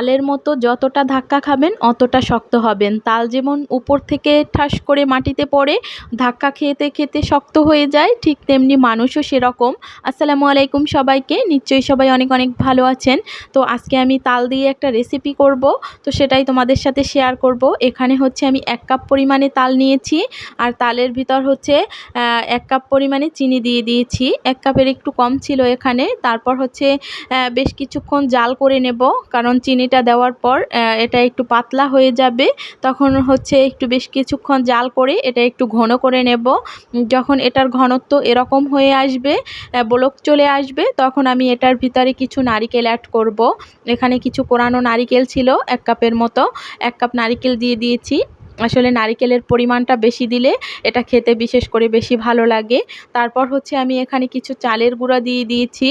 তালের মতো যতটা ধাক্কা খাবেন, অতটা শক্ত হবেন। তাল যেমন উপর থেকে ঠাস করে মাটিতে পড়ে, ধাক্কা খেতে খেতে শক্ত হয়ে যায়, ঠিক তেমনি মানুষও সেরকম। আসসালামু আলাইকুম সবাইকে। নিশ্চয়ই সবাই অনেক অনেক ভালো আছেন। তো আজকে আমি তাল দিয়ে একটা রেসিপি করব। তো সেটাই তোমাদের সাথে শেয়ার করব। এখানে হচ্ছে আমি এক কাপ পরিমাণে তাল নিয়েছি। আর তালের ভিতর হচ্ছে এক কাপ পরিমাণে চিনি দিয়ে দিয়েছি। এক কাপের একটু কম ছিল এখানে। তারপর হচ্ছে বেশ কিছুক্ষণ জাল করে নেব। কারণ চিনিটা দেওয়ার পর এটা একটু পাতলা হয়ে যাবে। তখন হচ্ছে একটু বেশ কিছুক্ষণ জাল করে এটা একটু ঘন করে নেব। যখন এটার ঘনত্ব এরকম হয়ে আসবে বলক চলে আসবে, তখন আমি এটার ভিতরে কিছু নারিকেল অ্যাড করব। এখানে কিছু কোরানো নারিকেল ছিল এক কাপের মতো। এক কাপ নারিকেল দিয়ে দিয়েছি। আসলে নারিকেলের পরিমাণটা বেশি দিলে এটা খেতে বিশেষ করে বেশি ভালো লাগে। তারপর হচ্ছে আমি এখানে কিছু চালের গুঁড়া দিয়ে দিয়েছি।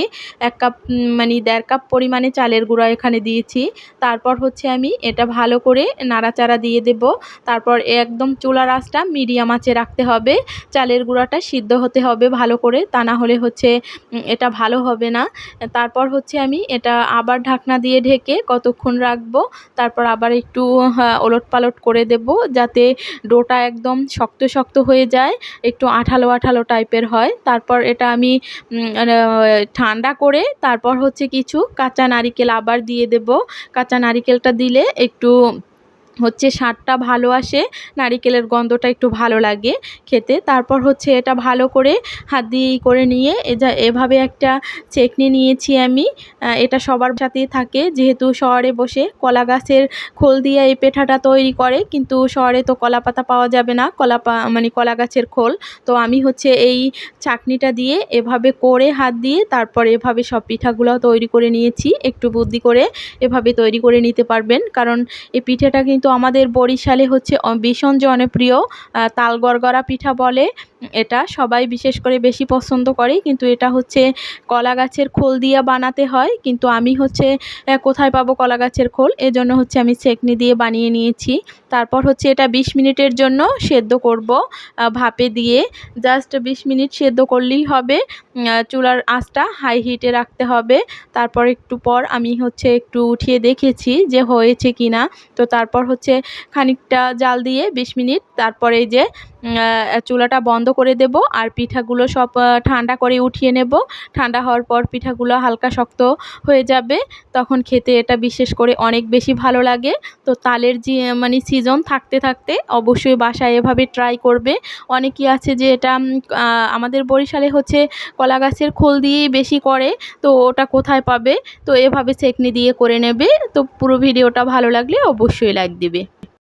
এক কাপ মানে দেড় কাপ পরিমাণে চালের গুঁড়া এখানে দিয়েছি। তারপর হচ্ছে আমি এটা ভালো করে নাড়াচাড়া দিয়ে দেব। তারপর একদম চুলার আঁচটা মিডিয়াম আঁচে রাখতে হবে। চালের গুঁড়াটা সিদ্ধ হতে হবে ভালো করে, তা না হলে হচ্ছে এটা ভালো হবে না। তারপর হচ্ছে আমি এটা আবার ঢাকনা দিয়ে ঢেকে কতক্ষণ রাখব? তারপর আবার একটু ওলট পালট করে দেব। যাতে ডোটা একদম শক্ত শক্ত হয়ে যায়, একটু আঠালো আঠালো টাইপের হয়। তারপর এটা আমি ঠান্ডা করে তারপর হচ্ছে কিছু কাঁচা নারিকেল আবার দিয়ে দেব। কাঁচা নারিকেলটা দিলে একটু হচ্ছে স্বাদটা ভালো আসে, নারিকেলের গন্ধটা একটু ভালো লাগে খেতে। তারপর হচ্ছে এটা ভালো করে হাত দিয়ে করে নিয়ে এভাবে একটা চেকনি নিয়েছি আমি। এটা সবার সাথেই থাকে, যেহেতু শহরে বসে কলা গাছের খোল দিয়ে এই পেঠাটা তৈরি করে, কিন্তু শহরে তো কলা পাতা পাওয়া যাবে না, কলা মানে কলা গাছের খোল। তো আমি হচ্ছে এই চাকনিটা দিয়ে এভাবে করে হাত দিয়ে তারপর এভাবে সব পিঠাগুলো তৈরি করে নিয়েছি। একটু বুদ্ধি করে এভাবে তৈরি করে নিতে পারবেন, কারণ এই পিঠাটা কিন্তু আমাদের বরিশালে হচ্ছে ভীষণ জনপ্রিয় তাল গড়গড়া পিঠা বলে। এটা সবাই বিশেষ করে বেশি পছন্দ করে, কিন্তু এটা হচ্ছে কলা গাছের খোল দিয়ে বানাতে হয়, কিন্তু আমি হচ্ছে কোথায় পাবো কলা গাছের খোল? এজন্য হচ্ছে আমি চেকনি দিয়ে বানিয়ে নিয়েছি। তারপর হচ্ছে এটা বিশ মিনিটের জন্য সেদ্ধ করব ভাপে দিয়ে। জাস্ট বিশ মিনিট সেদ্ধ করলেই হবে চুলার আঁচটা হাই হিটে রাখতে হবে। তারপর একটু পর আমি হচ্ছে একটু উঠিয়ে দেখেছি যে হয়েছে কি না তো তারপর হচ্ছে খানিকটা জাল দিয়ে বিশ মিনিট, তারপরে যে চুলাটা বন্ধ করে দেব আর পিঠাগুলো সব ঠান্ডা করে উঠিয়ে নেব। ঠান্ডা হওয়ার পর পিঠাগুলো হালকা শক্ত হয়ে যাবে। তখন খেতে এটা বিশেষ করে অনেক বেশি ভালো লাগে। তো তালের যে মানে সিজন থাকতে থাকতে অবশ্যই বাসায় এভাবে ট্রাই করবে। অনেকেই আছে যে এটা আমাদের বরিশালে হচ্ছে কলা গাছের খোল দিয়েই বেশি করে। তো ওটা কোথায় পাবে? তো এভাবে চেকনি দিয়ে করে নেবে। তো পুরো ভিডিওটা ভালো লাগলে অবশ্যই লাইক দিবে।